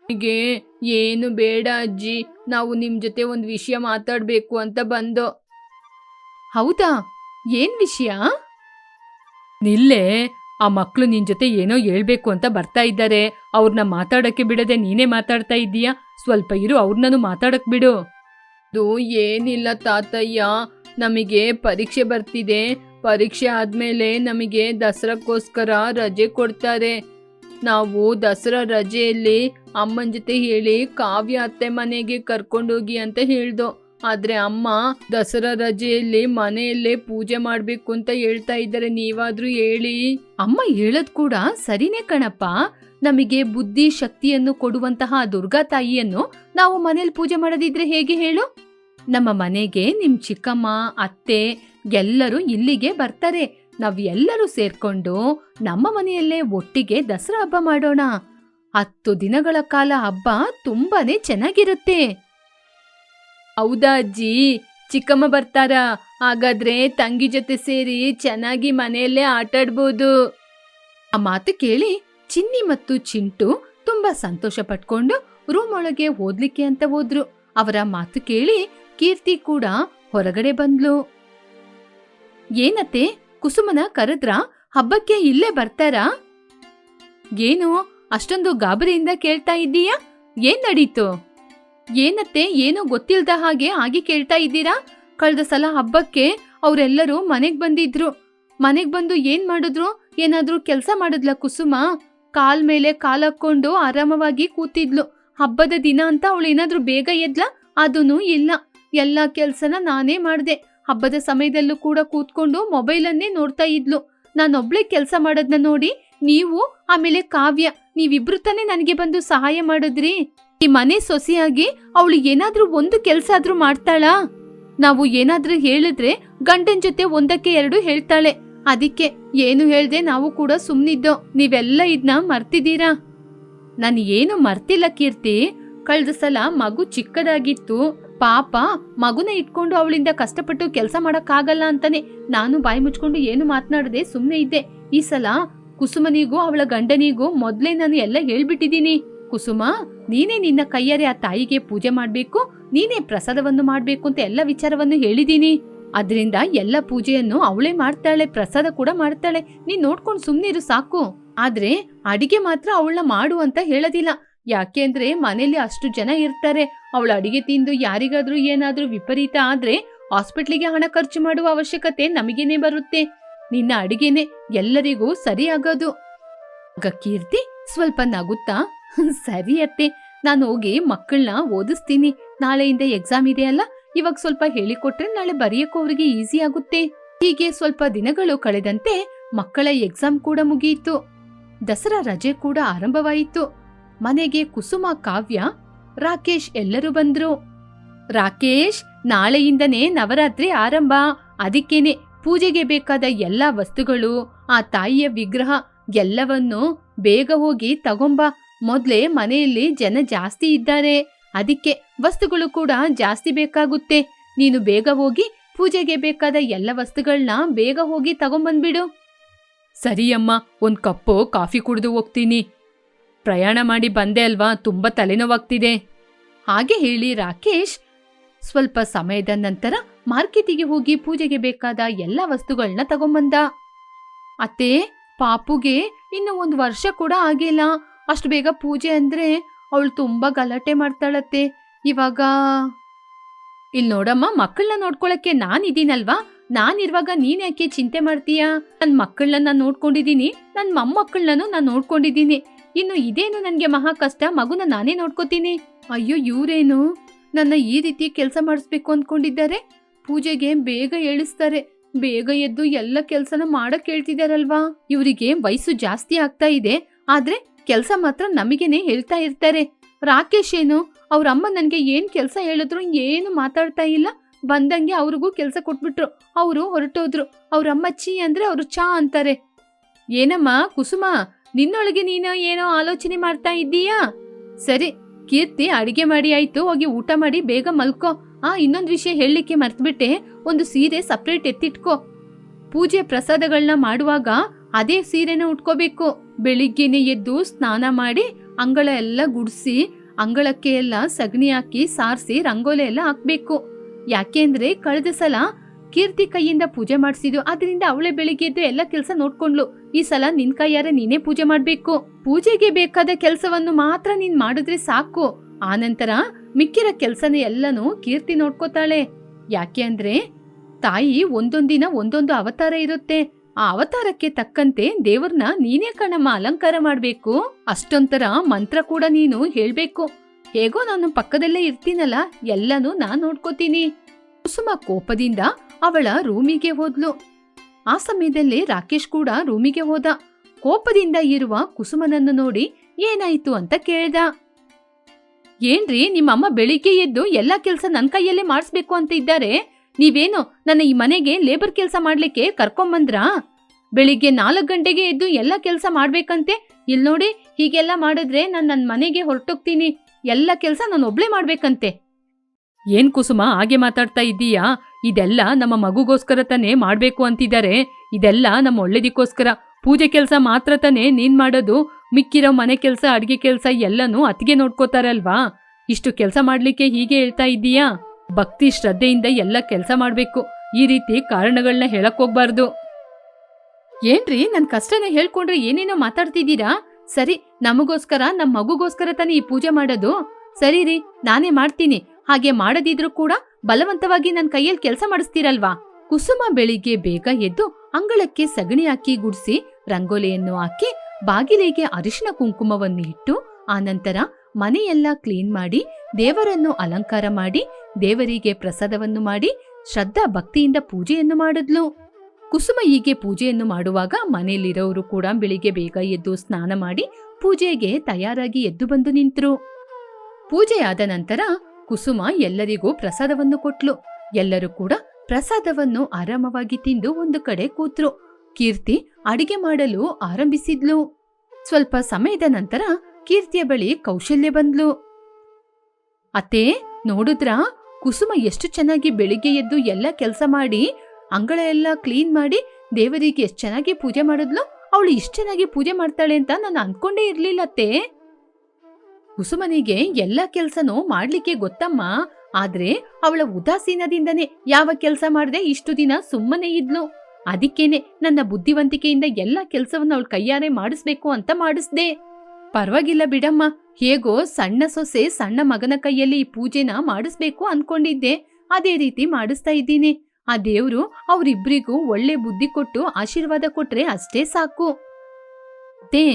ಹೀಗೆ ಏನು ಬೇಡ ಅಜ್ಜಿ. ನಾವು ನಿಮ್ ಜೊತೆ ಒಂದ್ ವಿಷಯ ಮಾತಾಡ್ಬೇಕು ಅಂತ ಬಂದೋ. ಹೌದಾ? ಏನ್ ವಿಷಯ? ನಿಲ್ಲೆ ಆ ಮಕ್ಕಳು ನಿನ್ ಜೊತೆ ಏನೋ ಹೇಳ್ಬೇಕು ಅಂತ ಬರ್ತಾ ಇದ್ದಾರೆ. ಅವ್ರನ್ನ ಮಾತಾಡಕ್ಕೆ ಬಿಡದೆ ನೀನೇ ಮಾತಾಡ್ತಾ ಇದ್ದೀಯಾ? ಸ್ವಲ್ಪ ಇರು ಅವ್ರನ್ನೂ ಮಾತಾಡಕ್ ಬಿಡು. ಏನಿಲ್ಲ ತಾತಯ್ಯ. ನಮಗೆ ಪರೀಕ್ಷೆ ಬರ್ತಿದೆ. ಪರೀಕ್ಷೆ ಆದ್ಮೇಲೆ ನಮಗೆ ದಸರಾಕ್ಕೋಸ್ಕರ ರಜೆ ಕೊಡ್ತಾರೆ. ನಾವು ದಸರಾ ರಜೆಯಲ್ಲಿ ಅಮ್ಮನ ಜೊತೆ ಹೇಳಿ ಕಾವ್ಯ ಅತ್ತೆ ಮನೆಗೆ ಕರ್ಕೊಂಡೋಗಿ ಅಂತ ಹೇಳ್ದೋ. ಆದ್ರೆ ಅಮ್ಮ, ದಸರಾ ರಜೆಯಲ್ಲಿ ಮನೆಯಲ್ಲೇ ಪೂಜೆ ಮಾಡ್ಬೇಕು ಅಂತ ಹೇಳ್ತಾ ಇದ್ದಾರೆ. ನೀವಾದ್ರೂ ಹೇಳಿ. ಅಮ್ಮ ಹೇಳದ್ ಕೂಡ ಸರಿನೇ ಕಣಪ್ಪ. ನಮಗೆ ಬುದ್ಧಿ, ಶಕ್ತಿಯನ್ನು ಕೊಡುವಂತಹ ದುರ್ಗಾ ತಾಯಿಯನ್ನು ನಾವು ಮನೇಲಿ ಪೂಜೆ ಮಾಡದಿದ್ರೆ ಹೇಗೆ ಹೇಳು? ನಮ್ಮ ಮನೆಗೆ ನಿಮ್ ಚಿಕ್ಕಮ್ಮ, ಅತ್ತೆ ಎಲ್ಲರೂ ಇಲ್ಲಿಗೆ ಬರ್ತಾರೆ. ನಾವ್ ಎಲ್ಲರೂ ಸೇರ್ಕೊಂಡು ನಮ್ಮ ಮನೆಯಲ್ಲೇ ಒಟ್ಟಿಗೆ ದಸರಾ ಹಬ್ಬ ಮಾಡೋಣ. ಹತ್ತು ದಿನಗಳ ಕಾಲ ಹಬ್ಬ ತುಂಬಾನೇ ಚೆನ್ನಾಗಿರುತ್ತೆ. ಹೌದಾ ಅಜ್ಜಿ? ಚಿಕ್ಕಮ್ಮ ಬರ್ತಾರಾ? ಹಾಗಾದ್ರೆ ತಂಗಿ ಜೊತೆ ಸೇರಿ ಚೆನ್ನಾಗಿ ಮನೆಯಲ್ಲೇ ಆಟಾಡ್ಬೋದು ಆ ಮಾತು ಕೇಳಿ ಚಿನ್ನಿ ಮತ್ತು ಚಿಂಟು ತುಂಬಾ ಸಂತೋಷ ಪಟ್ಕೊಂಡು ರೂಮ್ ಒಳಗೆ ಓದ್ಲಿಕ್ಕೆ ಅಂತ ಹೋದ್ರು. ಅವರ ಮಾತು ಕೇಳಿ ಕೀರ್ತಿ ಕೂಡ ಹೊರಗಡೆ ಬಂದ್ಲು. ಏನತ್ತೆ, ಕುಸುಮನ ಕರೆದ್ರ ಹಬ್ಬಕ್ಕೆ ಇಲ್ಲೇ ಬರ್ತಾರಾ? ಏನು, ಅಷ್ಟೊಂದು ಗಾಬರಿಯಿಂದ ಕೇಳ್ತಾ ಇದ್ದೀಯಾ? ಏನ್ ನಡೀತು? ಏನತ್ತೆ, ಏನೂ ಗೊತ್ತಿಲ್ದ ಹಾಗೆ ಆಗಿ ಕೇಳ್ತಾ ಇದ್ದೀರಾ? ಕಳೆದ ಸಲ ಹಬ್ಬಕ್ಕೆ ಅವರೆಲ್ಲರೂ ಮನೆಗ್ ಬಂದಿದ್ರು. ಮನೆಗ್ ಬಂದು ಏನ್ ಮಾಡಿದ್ರು? ಏನಾದ್ರೂ ಕೆಲ್ಸ ಮಾಡಿದ್ಲ ಕುಸುಮ? ಕಾಲ್ ಮೇಲೆ ಕಾಲ್ ಹಾಕೊಂಡು ಆರಾಮವಾಗಿ ಕೂತಿದ್ಲು. ಹಬ್ಬದ ದಿನ ಅಂತ ಅವಳು ಏನಾದ್ರೂ ಬೇಗ ಎದ್ಲ? ಅದೂ ಇಲ್ಲ. ಎಲ್ಲಾ ಕೆಲ್ಸನ ನಾನೇ ಮಾಡ್ದೆ. ಹಬ್ಬದ ಸಮಯದಲ್ಲೂ ಕೂಡ ಕೂತ್ಕೊಂಡು ಮೊಬೈಲನ್ನೇ ನೋಡ್ತಾ ಇದ್ಲು. ನಾನೊಬ್ಳೆ ಕೆಲ್ಸ ಮಾಡೋದನ್ನ ನೋಡಿ ನೀವು ಆಮೇಲೆ ಕಾವ್ಯ, ನೀವಿಬ್ರು ತಾನೇ ನನಗೆ ಬಂದು ಸಹಾಯ ಮಾಡಿದ್ರಿ? ಈ ಮನೆ ಸೊಸೆಯಾಗಿ ಅವಳು ಏನಾದ್ರೂ ಒಂದು ಕೆಲ್ಸ ಆದ್ರೂ ಮಾಡ್ತಾಳಾ? ನಾವು ಏನಾದ್ರೂ ಹೇಳಿದ್ರೆ ಗಂಡನ್ ಜೊತೆ ಒಂದಕ್ಕೆ ಎರಡು ಹೇಳ್ತಾಳೆ. ಅದಕ್ಕೆ ಏನು ಹೇಳ್ದೆ ನಾವು ಕೂಡ ಸುಮ್ಮನಿದ್ದೋ ನೀವೆಲ್ಲ ಇದನ್ನ ಮರ್ತಿದ್ದೀರಾ? ನಾನು ಏನು ಮರ್ತಿಲ್ಲ ಕೀರ್ತಿ. ಕಳೆದ ಸಲ ಮಗು ಚಿಕ್ಕದಾಗಿತ್ತು. ಪಾಪ ಮಗುನ ಇಟ್ಕೊಂಡು ಅವಳಿಂದ ಕಷ್ಟಪಟ್ಟು ಕೆಲಸ ಮಾಡೋಕ್ಕಾಗಲ್ಲ ಅಂತಾನೆ ನಾನು ಬಾಯಿ ಮುಚ್ಕೊಂಡು ಏನು ಮಾತನಾಡದೆ ಸುಮ್ಮನೆ ಇದ್ದೆ. ಈ ಸಲ ಕುಸುಮನಿಗೂ ಅವಳ ಗಂಡನಿಗೂ ಮೊದಲೇ ನಾನು ಎಲ್ಲ ಹೇಳ್ಬಿಟ್ಟಿದ್ದೀನಿ. ಕುಸುಮ ನೀನೇ ನಿನ್ನ ಕೈಯರೆ ಆ ತಾಯಿಗೆ ಪೂಜೆ ಮಾಡ್ಬೇಕು, ನೀನೇ ಪ್ರಸಾದವನ್ನು ಮಾಡಬೇಕು ಅಂತ ಎಲ್ಲ ವಿಚಾರವನ್ನು ಹೇಳಿದೀನಿ. ಅದರಿಂದ ಎಲ್ಲ ಪೂಜೆಯನ್ನು ಅವಳೇ ಮಾಡ್ತಾಳೆ, ಪ್ರಸಾದ ಕೂಡ ಮಾಡ್ತಾಳೆ. ನೀನ್ ನೋಡ್ಕೊಂಡು ಸುಮ್ನಿರು ಸಾಕು. ಆದ್ರೆ ಅಡಿಗೆ ಮಾತ್ರ ಅವಳನ್ನ ಮಾಡು ಅಂತ ಹೇಳೋದಿಲ್ಲ. ಯಾಕೆಂದ್ರೆ ಮನೇಲಿ ಅಷ್ಟು ಜನ ಇರ್ತಾರೆ. ಅವಳ ಅಡಿಗೆ ತಿಂದು ಯಾರಿಗಾದ್ರೂ ಏನಾದ್ರೂ ವಿಪರೀತ ಆದ್ರೆ ಹಾಸ್ಪಿಟ್ಲಿಗೆ ಹಣ ಖರ್ಚು ಮಾಡುವ ಅವಶ್ಯಕತೆ ನಮಗೇನೆ ಬರುತ್ತೆ. ನಿನ್ನ ಅಡಿಗೆನೆ ಎಲ್ಲರಿಗೂ ಸರಿ ಆಗೋದು ಆಗ ಕೀರ್ತಿ ಸ್ವಲ್ಪ ನಗುತ್ತಾ? ಸರಿ ಅತ್ತೆ. ನಾನು ಹೋಗಿ ಮಕ್ಕಳನ್ನ ಓದಿಸ್ತೀನಿ. ನಾಳೆಯಿಂದ ಎಕ್ಸಾಮ್ ಇದೆ ಅಲ್ಲ? ಇವಾಗ ಸ್ವಲ್ಪ ಹೇಳಿಕೊಟ್ರೆ ನಾಳೆ ಬರೆಯಕ್ಕೂ ಅವ್ರಿಗೆ ಈಸಿ ಆಗುತ್ತೆ. ಹೀಗೆ ಸ್ವಲ್ಪ ದಿನಗಳು ಕಳೆದಂತೆ ಮಕ್ಕಳ ಎಕ್ಸಾಮ್ ಕೂಡ ಮುಗಿಯಿತು. ದಸರಾ ರಜೆ ಕೂಡ ಆರಂಭವಾಯಿತು. ಮನೆಗೆ ಕುಸುಮ ಕಾವ್ಯ, ರಾಕೇಶ್ ಎಲ್ಲರೂ ಬಂದ್ರು. ರಾಕೇಶ್, ನಾಳೆಯಿಂದನೇ ನವರಾತ್ರಿ ಆರಂಭ. ಅದಕ್ಕೇನೆ ಪೂಜೆಗೆ ಬೇಕಾದ ಎಲ್ಲ ವಸ್ತುಗಳು, ಆ ತಾಯಿಯ ವಿಗ್ರಹ, ಎಲ್ಲವನ್ನು ಬೇಗ ಹೋಗಿ ತಗೊಂಬ. ಮೊದ್ಲೇ ಮನೆಯಲ್ಲಿ ಜನ ಜಾಸ್ತಿ ಇದ್ದಾರೆ. ಅದಕ್ಕೆ ವಸ್ತುಗಳು ಕೂಡ ಜಾಸ್ತಿ ಬೇಕಾಗುತ್ತೆ. ನೀನು ಬೇಗ ಹೋಗಿ ಪೂಜೆಗೆ ಬೇಕಾದ ಎಲ್ಲ ವಸ್ತುಗಳನ್ನ ಬೇಗ ಹೋಗಿ ತಗೊಂಬಂದ್ಬಿಡು. ಸರಿಯಮ್ಮ ಒಂದು ಕಪ್ಪು ಕಾಫಿ ಕುಡಿದು ಹೋಗ್ತೀನಿ. ಪ್ರಯಾಣ ಮಾಡಿ ಬಂದೆ ಅಲ್ವಾ? ತುಂಬಾ ತಲೆನೋವಾಗ್ತಿದೆ. ಹಾಗೆ ಹೇಳಿ ರಾಕೇಶ್ ಸ್ವಲ್ಪ ಸಮಯದ ನಂತರ ಮಾರ್ಕೆಟಿಗೆ ಹೋಗಿ ಪೂಜೆಗೆ ಬೇಕಾದ ಎಲ್ಲ ವಸ್ತುಗಳನ್ನ ತಗೊಂಬಂದ. ಅತ್ತೆ, ಪಾಪುಗೆ ಇನ್ನು ಒಂದು ವರ್ಷ ಕೂಡ ಆಗಿಲ್ಲ. ಅಷ್ಟು ಬೇಗ ಪೂಜೆ ಅಂದ್ರೆ ಅವಳು ತುಂಬಾ ಗಲಾಟೆ ಮಾಡ್ತಾಳತ್ತೆ. ಇವಾಗ ಇಲ್ಲಿ ನೋಡಮ್ಮ ಮಕ್ಕಳನ್ನ ನೋಡ್ಕೊಳಕ್ಕೆ ನಾನಿದ್ದೀನಲ್ವಾ? ನಾನಿರುವಾಗ ನೀನ್ ಯಾಕೆ ಚಿಂತೆ ಮಾಡ್ತೀಯಾ? ನನ್ನ ಮಕ್ಕಳನ್ನ ನಾನ್ ನೋಡ್ಕೊಂಡಿದೀನಿ ನನ್ ಮೊಮ್ಮಕ್ಕಳನ್ನೂ ನಾನ್ ನೋಡ್ಕೊಂಡಿದೀನಿ ಇನ್ನು ಇದೇನು ನನಗೆ ಮಹಾ ಕಷ್ಟ, ಮಗುನ ನಾನೇ ನೋಡ್ಕೋತೀನಿ? ಅಯ್ಯೋ, ಇವರೇನು? ನನ್ನ ಈ ರೀತಿ ಕೆಲಸ ಮಾಡಿಸ್ಬೇಕು ಅಂದ್ಕೊಂಡಿದ್ದಾರೆ ಪೂಜೆಗೆ ಬೇಗ ಏಳಿಸ್ತಾರೆ. ಬೇಗ ಎದ್ದು ಎಲ್ಲ ಕೆಲಸನ ಮಾಡಕ್ ಹೇಳ್ತಿದಾರಲ್ವಾ? ಇವರಿಗೆ ವಯಸ್ಸು ಜಾಸ್ತಿ ಆಗ್ತಾ ಇದೆ. ಆದ್ರೆ ಕೆಲಸ ಮಾತ್ರ ನಮಗೇನೆ ಹೇಳ್ತಾ ಇರ್ತಾರೆ. ರಾಕೇಶ್ ಏನು? ಅವ್ರ ಅಮ್ಮ ನನಗೆ ಏನು ಕೆಲಸ ಹೇಳಿದ್ರು ಏನು ಮಾತಾಡ್ತಾ ಇಲ್ಲ. ಬಂದಂಗೆ ಅವ್ರಿಗೂ ಕೆಲಸ ಕೊಟ್ಬಿಟ್ರು. ಅವರು ಹೊರಟೋದ್ರು. ಅವ್ರ ಅಮ್ಮ ಚೀ ಅಂದ್ರೆ ಅವರು ಚಾ ಅಂತಾರೆ. ಏನಮ್ಮ, ಕುಸುಮ, ನಿನ್ನೊಳಗೆ ನೀನು ಏನೋ ಆಲೋಚನೆ ಮಾಡ್ತಾ ಇದ್ದೀಯಾ? ಸರಿ, ಕೀರ್ತಿ ಅಡಿಗೆ ಮಾಡಿ ಆಯ್ತು. ಹೋಗಿ ಊಟ ಮಾಡಿ ಬೇಗ ಮಲ್ಕೋ. ಆ, ಇನ್ನೊಂದು ವಿಷಯ ಹೇಳಲಿಕ್ಕೆ ಮರ್ತ್ಬಿಟ್ಟೆ. ಒಂದು ಸೀರೆ ಸಪ್ರೇಟ್ ಎತ್ತಿಟ್ಕೋ. ಪೂಜೆ ಪ್ರಸಾದಗಳನ್ನ ಮಾಡುವಾಗ ಅದೇ ಸೀರೆನ ಉಟ್ಕೋಬೇಕು. ಬೆಳಿಗ್ಗೆನೆ ಎದ್ದು ಸ್ನಾನ ಮಾಡಿ ಅಂಗಳ ಎಲ್ಲ ಗುಡಿಸಿ, ಅಂಗಳಕ್ಕೆ ಎಲ್ಲ ಸಗಣಿ ಹಾಕಿ ಸಾರಿಸಿ ರಂಗೋಲೆ ಎಲ್ಲ ಹಾಕ್ಬೇಕು. ಯಾಕೆಂದ್ರೆ ಕಳೆದ ಸಲ ಕೀರ್ತಿ ಕೈಯಿಂದ ಪೂಜೆ ಮಾಡಿಸಿದ್ದು ಅದರಿಂದ ಅವಳೆ ಬೆಳಿಗ್ಗೆ ಎದ್ದು ಎಲ್ಲ ಕೆಲಸ ನೋಡ್ಕೊಂಡ್ಲು ಈ ಸಲ ನಿನ್ ಕೈಯಾರೆ ನೀನೇ ಪೂಜೆ ಮಾಡಬೇಕು. ಪೂಜೆಗೆ ಬೇಕಾದ ಕೆಲಸವನ್ನು ಮಾತ್ರ ನೀನ್ ಮಾಡಿದ್ರೆ ಸಾಕು. ಆನಂತರ ಮಿಕ್ಕಿರ ಕೆಲ್ಸನ ಎಲ್ಲನೂ ಕೀರ್ತಿ ನೋಡ್ಕೋತಾಳೆ. ಯಾಕೆ ಅಂದ್ರೆ ತಾಯಿ ಒಂದೊಂದಿನ ಒಂದೊಂದು ಅವತಾರ ಇರುತ್ತೆ. ಆ ಅವತಾರಕ್ಕೆ ತಕ್ಕಂತೆ ದೇವ್ರನ್ನ ನೀನೇ ಕಣಮ್ಮ ಅಲಂಕಾರ ಮಾಡ್ಬೇಕು. ಅಷ್ಟೊಂಥರ ಮಂತ್ರ ಕೂಡ ನೀನು ಹೇಳ್ಬೇಕು. ಹೇಗೋ ನಾನು ಪಕ್ಕದಲ್ಲೇ ಇರ್ತೀನಲ್ಲ, ಎಲ್ಲನೂ ನಾ ನೋಡ್ಕೋತೀನಿ. ಕುಸುಮ ಕೋಪದಿಂದ ಅವಳ ರೂಮಿಗೆ ಹೋದ್ಲು. ಆ ಸಮಯದಲ್ಲಿ ರಾಕೇಶ್ ಕೂಡ ರೂಮಿಗೆ ಹೋದ. ಕೋಪದಿಂದ ಇರುವ ಕುಸುಮನನ್ನು ನೋಡಿ ಏನಾಯ್ತು ಅಂತ ಕೇಳ್ದ. ಏನ್ರಿ, ನಿಮ್ಮಮ್ಮ ಬೆಳಿಗ್ಗೆ ಎದ್ದು ಎಲ್ಲ ಕೆಲಸ ನನ್ನ ಕೈಯಲ್ಲೇ ಮಾಡಿಸ್ಬೇಕು ಅಂತ ಇದ್ದಾರೆ? ನೀವೇನು ನನ್ನ ಈ ಮನೆಗೆ ಲೇಬರ್ ಕೆಲಸ ಮಾಡ್ಲಿಕ್ಕೆ ಕರ್ಕೊಂಬಂದ್ರಾ? ಬೆಳಿಗ್ಗೆ ನಾಲ್ಕು ಗಂಟೆಗೆ ಎದ್ದು ಎಲ್ಲ ಕೆಲಸ ಮಾಡ್ಬೇಕಂತೆ? ಇಲ್ಲಿ ನೋಡಿ, ಹೀಗೆಲ್ಲ ಮಾಡಿದ್ರೆ ನಾನು ನನ್ನ ಮನೆಗೆ ಹೊರಟೋಗ್ತೀನಿ. ಎಲ್ಲ ಕೆಲಸ ನಾನು ಒಬ್ಳೆ ಮಾಡ್ಬೇಕಂತೆ. ಏನ್ ಕುಸುಮ, ಹಾಗೆ ಮಾತಾಡ್ತಾ ಇದ್ದೀಯಾ? ಇದೆಲ್ಲ ನಮ್ಮ ಮಗುಗೋಸ್ಕರ ತಾನೇ ಮಾಡ್ಬೇಕು ಅಂತಿದ್ದಾರೆ. ಇದೆಲ್ಲ ನಮ್ಮ ಒಳ್ಳೇದಕ್ಕೋಸ್ಕರ. ಪೂಜೆ ಕೆಲಸ ಮಾತ್ರ ತಾನೇ ನೀನ್ ಮಾಡೋದು. ಮಿಕ್ಕಿರೋ ಮನೆ ಕೆಲಸ, ಅಡುಗೆ ಕೆಲಸ ಎಲ್ಲನೂ ಅತ್ತಿಗೆ ನೋಡ್ಕೋತಾರಲ್ವಾ? ಇಷ್ಟು ಕೆಲಸ ಮಾಡ್ಲಿಕ್ಕೆ ಹೀಗೆ ಹೇಳ್ತಾ ಇದ್ದೀಯಾ? ಭಕ್ತಿ ಶ್ರದ್ಧೆಯಿಂದ ಎಲ್ಲ ಕೆಲಸ ಮಾಡ್ಬೇಕು. ಈ ರೀತಿ ಕಾರಣಗಳನ್ನ ಹೇಳಕ್ ಹೋಗ್ಬಾರ್ದು. ಏನ್ರಿ, ನನ್ ಕಷ್ಟನ ಹೇಳ್ಕೊಂಡ್ರೆ ಏನೇನೋ ಮಾತಾಡ್ತಿದ್ದೀರಾ? ಸರಿ, ನಮಗೋಸ್ಕರ, ನಮ್ ಮಗುಗೋಸ್ಕರ ತಾನೇ ಈ ಪೂಜೆ ಮಾಡೋದು. ಸರಿ ರೀ, ನಾನೇ ಮಾಡ್ತೀನಿ. ಹಾಗೆ ಮಾಡದಿದ್ರು ಕೂಡ ಬಲವಂತವಾಗಿ ನನ್ ಕೈಯಲ್ಲಿ ಕೆಲಸ ಮಾಡಿಸ್ತೀರಲ್ವಾ? ಕುಸುಮ ಬೆಳಿಗ್ಗೆ ಬೇಗ ಎದ್ದು ಅಂಗಳಕ್ಕೆ ಸಗಣಿ ಹಾಕಿ ಗುಡ್ಸಿ, ರಂಗೋಲಿಯನ್ನು ಹಾಕಿ ಬಾಗಿಲಿಗೆ ಅರಿಶಿನ ಕುಂಕುಮವನ್ನು ಇಟ್ಟು, ಆನಂತರ ಮನೆಯೆಲ್ಲ ಕ್ಲೀನ್ ಮಾಡಿ, ದೇವರನ್ನು ಅಲಂಕಾರ ಮಾಡಿ ದೇವರಿಗೆ ಪ್ರಸಾದವನ್ನು ಮಾಡಿ ಶ್ರದ್ಧಾ ಭಕ್ತಿಯಿಂದ ಪೂಜೆಯನ್ನು ಮಾಡಿದ್ಲು. ಕುಸುಮ ಹೀಗೆ ಪೂಜೆಯನ್ನು ಮಾಡುವಾಗ ಮನೆಯಲ್ಲಿರೋರು ಕೂಡ ಬೆಳಿಗ್ಗೆ ಬೇಗ ಎದ್ದು ಸ್ನಾನ ಮಾಡಿ ಪೂಜೆಗೆ ತಯಾರಾಗಿ ಎದ್ದು ಬಂದು ನಿಂತರು. ಪೂಜೆಯಾದ ನಂತರ ಕುಸುಮ ಎಲ್ಲರಿಗೂ ಪ್ರಸಾದವನ್ನು ಕೊಟ್ಲು. ಎಲ್ಲರೂ ಕೂಡ ಪ್ರಸಾದವನ್ನು ಆರಾಮವಾಗಿ ತಿಂದು ಒಂದು ಕಡೆ ಕೂತ್ರು. ಕೀರ್ತಿ ಅಡಿಗೆ ಮಾಡಲು ಆರಂಭಿಸಿದ್ಲು. ಸ್ವಲ್ಪ ಸಮಯದ ನಂತರ ಕೀರ್ತಿಯ ಬಳಿ ಕೌಶಲ್ಯ ಬಂದ್ಲು. ಅತ್ತೆ, ನೋಡುದ್ರಾ? ಕುಸುಮ ಎಷ್ಟು ಚೆನ್ನಾಗಿ ಬೆಳಿಗ್ಗೆ ಎದ್ದು ಎಲ್ಲ ಕೆಲಸ ಮಾಡಿ, ಅಂಗಳ ಎಲ್ಲ ಕ್ಲೀನ್ ಮಾಡಿ, ದೇವರಿಗೆ ಎಷ್ಟು ಚೆನ್ನಾಗಿ ಪೂಜೆ ಮಾಡಿದ್ಲು? ಅವಳು ಇಷ್ಟು ಚೆನ್ನಾಗಿ ಪೂಜೆ ಮಾಡ್ತಾಳೆ ಅಂತ ನಾನು ಅನ್ಕೊಂಡೇ ಇರ್ಲಿಲ್ಲತ್ತೆ ಕುಸುಮನಿಗೆ ಎಲ್ಲ ಕೆಲ್ಸನೂ ಮಾಡ್ಲಿಕ್ಕೆ ಗೊತ್ತಮ್ಮ. ಆದ್ರೆ ಅವಳ ಉದಾಸೀನದಿಂದನೇ ಯಾವ ಕೆಲಸ ಮಾಡದೆ ಇಷ್ಟು ದಿನ ಸುಮ್ಮನೆ ಇದ್ಲು. ಅದಕ್ಕೇನೆ ನನ್ನ ಬುದ್ಧಿವಂತಿಕೆಯಿಂದ ಎಲ್ಲ ಕೆಲ್ಸವನ್ನ ಅವಳ ಕೈಯಾರೆ ಮಾಡಿಸ್ಬೇಕು ಅಂತ ಮಾಡಿಸ್ದೆ. ಪರವಾಗಿಲ್ಲ ಬಿಡಮ್ಮ. ಹೇಗೋ ಸಣ್ಣ ಸೊಸೆ ಸಣ್ಣ ಮಗನ ಕೈಯಲ್ಲಿ ಈ ಪೂಜೆನ ಮಾಡಿಸ್ಬೇಕು ಅನ್ಕೊಂಡಿದ್ದೆ. ಅದೇ ರೀತಿ ಮಾಡಿಸ್ತಾ ಇದ್ದೀನಿ. ಆ ದೇವ್ರು ಅವ್ರಿಬ್ರಿಗೂ ಒಳ್ಳೆ ಬುದ್ಧಿ ಕೊಟ್ಟು ಆಶೀರ್ವಾದ ಕೊಟ್ರೆ ಅಷ್ಟೇ ಸಾಕು. ತೇ,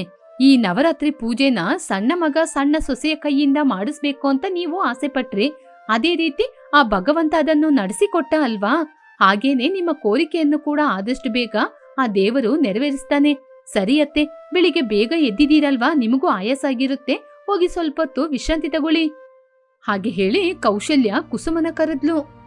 ಈ ನವರಾತ್ರಿ ಪೂಜೆನ ಸಣ್ಣ ಮಗ ಸಣ್ಣ ಸೊಸೆಯ ಕೈಯಿಂದ ಮಾಡಿಸ್ಬೇಕು ಅಂತ ನೀವು ಆಸೆ ಪಟ್ರಿ ಅದೇ ರೀತಿ ಆ ಭಗವಂತ ಅದನ್ನು ನಡೆಸಿಕೊಟ್ಟ ಅಲ್ವಾ? ಹಾಗೇನೆ ನಿಮ್ಮ ಕೋರಿಕೆಯನ್ನು ಕೂಡ ಆದಷ್ಟು ಬೇಗ ಆ ದೇವರು ನೆರವೇರಿಸ್ತಾನೆ. ಸರಿ ಅತ್ತೆ, ಬೆಳಿಗ್ಗೆ ಬೇಗ ಎದ್ದಿದ್ದೀರಲ್ವಾ? ನಿಮಗೂ ಆಯಾಸ ಆಗಿರುತ್ತೆ. ಹೋಗಿ ಸ್ವಲ್ಪ ಹೊತ್ತು ವಿಶ್ರಾಂತಿ ತಗೊಳ್ಳಿ. ಹಾಗೆ ಹೇಳಿ ಕೌಶಲ್ಯ ಕುಸುಮನ ಕರೆದ್ಲು.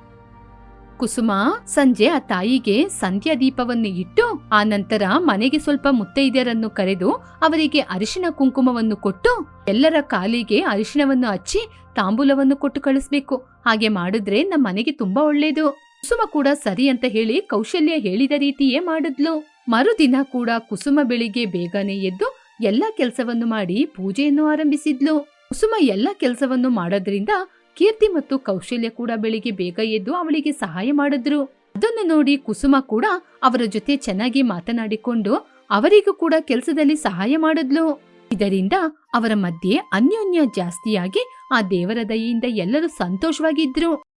ಕುಸುಮ ಸಂಜೆ ಆ ತಾಯಿಗೆ ಸಂಧ್ಯಾ ದೀಪವನ್ನು ಇಟ್ಟು ಆ ನಂತರ ಮನೆಗೆ ಸ್ವಲ್ಪ ಮುತ್ತೈದೆಯರನ್ನು ಕರೆದು ಅವರಿಗೆ ಅರಿಶಿನ ಕುಂಕುಮವನ್ನು ಕೊಟ್ಟು ಎಲ್ಲರ ಕಾಲಿಗೆ ಅರಿಶಿನವನ್ನು ಹಚ್ಚಿ ತಾಂಬೂಲವನ್ನು ಕೊಟ್ಟು ಕಳಿಸ್ಬೇಕು. ಹಾಗೆ ಮಾಡಿದ್ರೆ ನಮ್ಮ ಮನೆಗೆ ತುಂಬಾ ಒಳ್ಳೇದು. ಕುಸುಮ ಕೂಡ ಸರಿ ಅಂತ ಹೇಳಿ ಕೌಶಲ್ಯ ಹೇಳಿದ ರೀತಿಯೇ ಮಾಡಿದ್ಲು. ಮರುದಿನ ಕೂಡ ಕುಸುಮ ಬೆಳಿಗ್ಗೆ ಬೇಗನೆ ಎದ್ದು ಎಲ್ಲ ಕೆಲಸವನ್ನು ಮಾಡಿ ಪೂಜೆಯನ್ನು ಆರಂಭಿಸಿದ್ಲು. ಕುಸುಮ ಎಲ್ಲ ಕೆಲಸವನ್ನು ಮಾಡೋದ್ರಿಂದ ಕೀರ್ತಿ ಮತ್ತು ಕೌಶಲ್ಯ ಕೂಡ ಬೆಳಿಗ್ಗೆ ಬೇಗ ಎದ್ದು ಅವಳಿಗೆ ಸಹಾಯ ಮಾಡಿದ್ರು. ಅದನ್ನು ನೋಡಿ ಕುಸುಮ ಕೂಡ ಅವರ ಜೊತೆ ಚೆನ್ನಾಗಿ ಮಾತನಾಡಿಕೊಂಡು ಅವರಿಗೂ ಕೂಡ ಕೆಲಸದಲ್ಲಿ ಸಹಾಯ ಮಾಡಿದ್ಲು. ಇದರಿಂದ ಅವರ ಮಧ್ಯೆ ಅನ್ಯೋನ್ಯ ಜಾಸ್ತಿಯಾಗಿ ಆ ದೇವರ ದಯೆಯಿಂದ ಎಲ್ಲರೂ ಸಂತೋಷವಾಗಿದ್ರು.